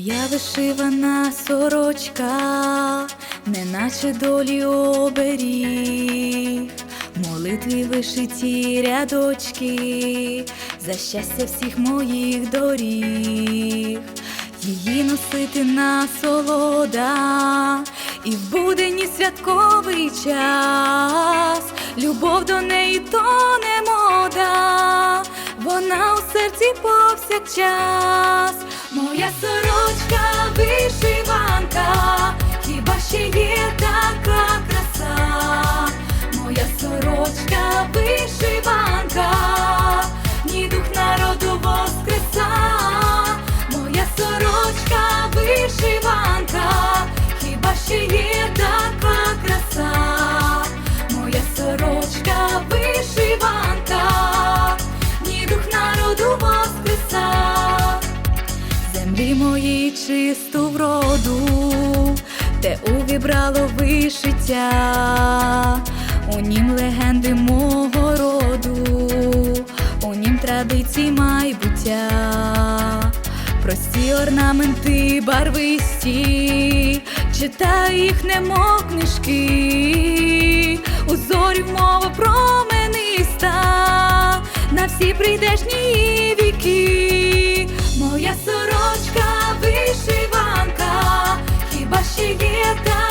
Моя вишивана сорочка, неначе долі оберіг, молитві вишиті рядочки, за щастя всіх моїх доріг, її носити насолода, і в буденні святковий час, любов до неї то не мода, вона у серці повсякчас. Моя сорочка землі чисту вроду, де увібрало вишиття, у нім легенди мого роду, у нім традиції майбуття, прості орнаменти барвисті, читаю їх, немов книжки, узорів мова промениста, на всі прийдешні віки. Моя сорочка